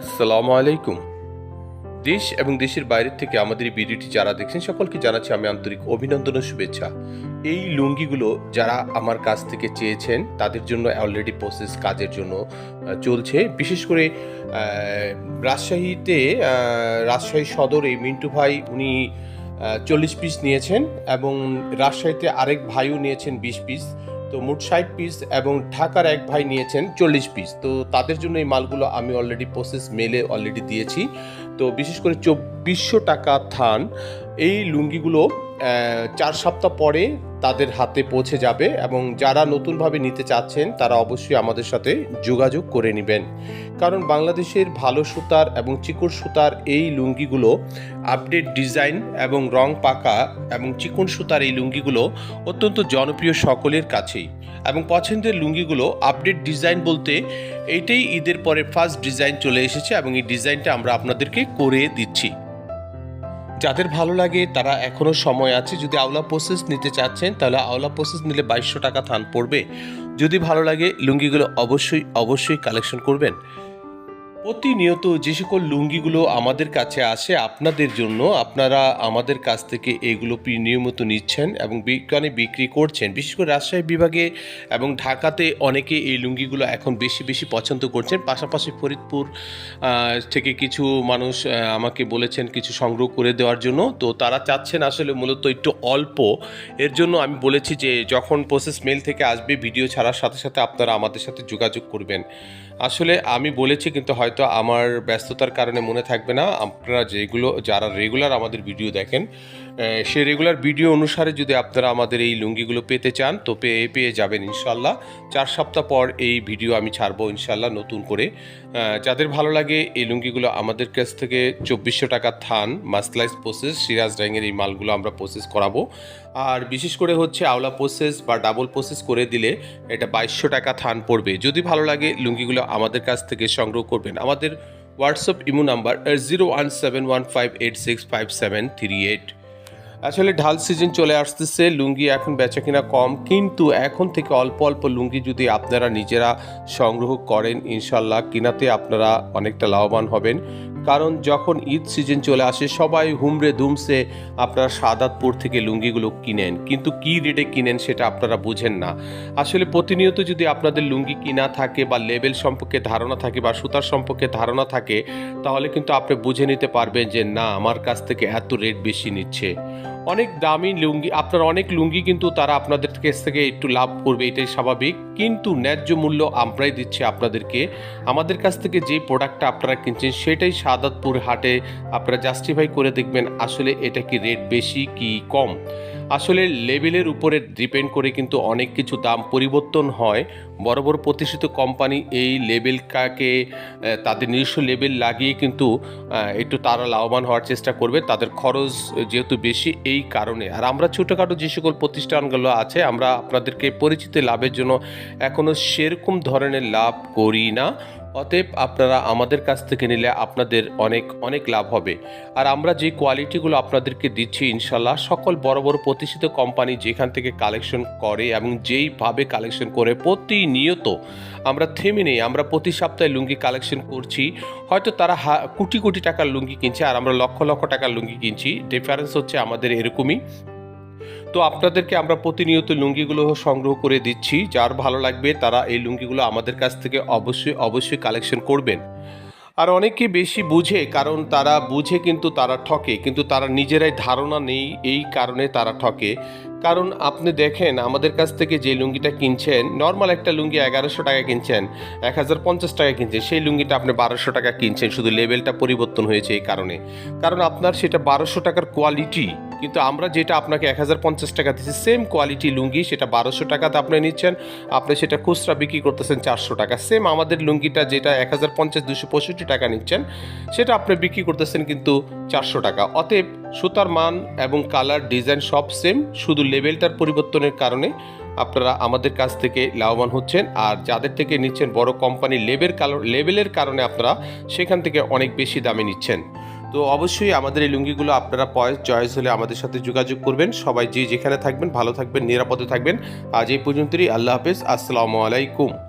আসসালামু আলাইকুম। দেশ এবং দেশের বাইরের থেকে আমাদের এই ভিডিওটি যারা দেখছেন, সকলকে জানাচ্ছি আমি আন্তরিক অভিনন্দন ও শুভেচ্ছা। এই লুঙ্গিগুলো যারা আমার কাছ থেকে চেয়েছেন, তাদের জন্য অলরেডি প্রসেস কাজের জন্য চলছে। বিশেষ করে রাজশাহীতে রাজশাহী সদর মিন্টু ভাই উনি চল্লিশ পিস নিয়েছেন এবং রাজশাহীতে আরেক ভাইও নিয়েছেন বিশ পিস তো মোট ষাট পিস এবং ঢাকার এক ভাই নিয়েছেন চল্লিশ পিস তো তাদের জন্য এই মালগুলো আমি অলরেডি প্রসেস মেলে অলরেডি দিয়েছি। তো বিশেষ করে চব্বিশশো টাকা থান। এই লুঙ্গিগুলো চার সপ্তাহ পরে তাদের হাতে পৌঁছে যাবে এবং যারা নতুনভাবে নিতে চাচ্ছেন, তারা অবশ্যই আমাদের সাথে যোগাযোগ করে নেবেন। কারণ বাংলাদেশের ভালো সুতার এবং চিকন সুতার এই লুঙ্গিগুলো আপডেট ডিজাইন এবং রং পাকা এবং চিকন সুতার এই লুঙ্গিগুলো অত্যন্ত জনপ্রিয় সকলের কাছেই। এবং পছন্দের লুঙ্গিগুলো আপডেট ডিজাইন বলতে এইটাই ঈদের পরে ফার্স্ট ডিজাইন চলে এসেছে এবং এই ডিজাইনটা আমরা আপনাদেরকে করে দিচ্ছি। যাদের ভালো লাগে, তারা এখনও সময় আছে। যদি আওলা প্রসেস নিতে চাচ্ছেন, তাহলে আওলা প্রসেস নিলে বাইশশো টাকা থান পড়বে। যদি ভালো লাগে, লুঙ্গিগুলো অবশ্যই অবশ্যই কালেকশন করবেন। প্রতিনিয়ত যে সকল লুঙ্গিগুলো আমাদের কাছে আসে আপনাদের জন্য, আপনারা আমাদের কাছ থেকে এগুলো নিয়মিত নিচ্ছেন এবং বিজ্ঞানে বিক্রি করছেন। বিশেষ করে রাজশাহী বিভাগে এবং ঢাকাতে অনেকে এই লুঙ্গিগুলো এখন বেশি বেশি পছন্দ করছেন। পাশাপাশি ফরিদপুর থেকে কিছু মানুষ আমাকে বলেছেন কিছু সংগ্রহ করে দেওয়ার জন্য। তো তারা চাচ্ছেন আসলে মূলত একটু অল্প। এর জন্য আমি বলেছি যে, যখন প্রসেস মেল থেকে আসবে ভিডিও ছাড়ার সাথে সাথে আপনারা আমাদের সাথে যোগাযোগ করবেন। আসলে আমি বলেছি, কিন্তু হয়তো আমার ব্যস্ততার কারণে মনে থাকবে না। আপনারা যেগুলো, যারা রেগুলার আমাদের ভিডিও দেখেন সেই রেগুলার ভিডিও অনুসারে যদি আপনারা আমাদের এই লুঙ্গিগুলো পেতে চান, তো পেয়ে পেয়ে যাবেন ইনশাল্লাহ চার সপ্তাহ পর এই ভিডিও আমি ছাড়বো ইনশাল্লাহ নতুন করে। যাদের ভালো লাগে এই লুঙ্গিগুলো, আমাদের কাছ থেকে চব্বিশশো টাকা থান মাসলাইজ প্রসেস সিরাজ ডাইংয়ের এই মালগুলো আমরা প্রসেস করাবো। আর বিশেষ করে হচ্ছে আওলা প্রসেস বা ডাবল প্রসেস করে দিলে এটা বাইশশো টাকা থান পড়বে। যদি ভালো লাগে, লুঙ্গিগুলো আমাদের কাছ থেকে সংগ্রহ করবেন। আমাদের WhatsApp imo number zero one seven one five eight six five seven three eight আসলে ঢাল সিজন চলে আসতেছে, লুঙ্গি এখন বেচা কিনা কম, কিন্তু এখন থেকে অল্প অল্প লুঙ্গি যদি আপনারা নিজেরা সংগ্রহ করেন, ইনশাল্লাহ কিনাতে আপনারা অনেকটা লাভবান হবেন। কারণ যখন ঈদ সিজন চলে আসে, সবাই হুমড়ে দুমসে আপনারা সাদাতপুর থেকে লুঙ্গিগুলো কিনেন। কিন্তু কি রেটে কিনেন সেটা আপনারা বুঝেন না। আসলে প্রতিনিয়ত যদি আপনাদের লুঙ্গি কিনা থাকে বা লেবেল সম্পর্কে ধারণা থাকে বা সুতার সম্পর্কে ধারণা থাকে, তাহলে কিন্তু আপনি বুঝে নিতে পারবেন যে, না, আমার কাছ থেকে এত রেট বেশি নিচ্ছে। অনেক দামি লুঙ্গি, আপনার অনেক লুঙ্গি কিন্তু তারা আপনাদের কাছ থেকে একটু লাভ করবে, এটাই স্বাভাবিক। কিন্তু ন্যায্য মূল্য আমরাই দিচ্ছি আপনাদেরকে। আমাদের কাছ থেকে যে প্রোডাক্টটা আপনারা কিনছেন, সেটাই সাদাতপুর হাটে আপনারা জাস্টিফাই করে দেখবেন আসলে এটা কি রেট বেশি, কি কম। আসলে লেভেলের উপরে ডিপেন্ড করে কিন্তু অনেক কিছু দাম পরিবর্তন হয়। বড় বড় প্রতিষ্ঠিত কোম্পানি এই লেভেলটাকে তাদের নিজস্ব লেভেল লাগিয়ে কিন্তু একটু তারা লাভবান হওয়ার চেষ্টা করবে। তাদের খরচ যেহেতু বেশি এই কারণে। আর আমরা ছোটোখাটো যে সকল প্রতিষ্ঠানগুলো আছে, আমরা আপনাদেরকে পরিচিত লাভের জন্য এখনও সেরকম ধরনের লাভ করি না। অতএব আপনারা আমাদের কাছ থেকে নিলে আপনাদের অনেক অনেক লাভ হবে। আর আমরা যে কোয়ালিটিগুলো আপনাদেরকে দিচ্ছি, ইনশাল্লাহ সকল বড় বড় প্রতিষ্ঠিত কোম্পানি যেখান থেকে কালেকশন করে এবং যেইভাবে কালেকশন করে প্রতিনিয়ত আমরা থেমে নেই, আমরা প্রতি সপ্তাহে লুঙ্গি কালেকশন করছি। হয়তো তারা কোটি কোটি টাকার লুঙ্গি কিনছে আর আমরা লক্ষ লক্ষ টাকার লুঙ্গি কিনছি। ডিফারেন্স হচ্ছে আমাদের এরকমই। তো আপনাদেরকে আমরা প্রতিনিয়ত লুঙ্গিগুলো সংগ্রহ করে দিচ্ছি। যার ভালো লাগবে তারা এই লুঙ্গিগুলো আমাদের কাছ থেকে অবশ্যই অবশ্যই কালেকশন করবেন। আর অনেকে বেশি বুঝে, কারণ তারা বুঝে কিন্তু তারা ঠকে, কিন্তু তারা নিজেরাই ধারণা নেই এই কারণে তারা ঠকে। কারণ আপনি দেখেন, আমাদের কাছ থেকে যে লুঙ্গিটা কিনছেন নর্মাল একটা লুঙ্গি এগারোশো টাকা কিনছেন, এক হাজার পঞ্চাশ টাকা কিনছেন, সেই লুঙ্গিটা আপনি বারোশো টাকা কিনছেন, শুধু লেভেলটা পরিবর্তন হয়েছে এই কারণে। কারণ আপনার সেটা বারোশো টাকার কোয়ালিটি কিন্তু আমরা যেটা আপনাকে এক হাজার পঞ্চাশ টাকা দিচ্ছি সেম কোয়ালিটি লুঙ্গি, সেটা বারোশো টাকাতে আপনি নিচ্ছেন, আপনি সেটা খুচরা বিক্রি করতেছেন চারশো টাকা। সেম আমাদের লুঙ্গিটা যেটা এক হাজার পঞ্চাশ দুশো পঁয়ষট্টি টাকা নিচ্ছেন, সেটা আপনি বিক্রি করতেছেন কিন্তু চারশো টাকা। অতএব সুতার মান এবং কালার ডিজাইন সব সেম শুধু লেভেলটার পরিবর্তনের কারণে আপনারা আমাদের কাছ থেকে লাভবান হচ্ছেন। আর যাদের থেকে নিচ্ছেন বড় কোম্পানি কালো লেভেলের কারণে আপনারা সেখান থেকে অনেক বেশি দামে নিচ্ছেন। তো অবশ্যই আমাদের এই লুঙ্গিগুলো আপনারা পয়েস চয়েস হলে আমাদের সাথে যোগাযোগ করবেন। সবাই যে যেখানে থাকবেন, ভালো থাকবেন, নিরাপদে থাকবেন। আজ এই পর্যন্তই, আল্লাহ হাফেজ, আসসালামু আলাইকুম।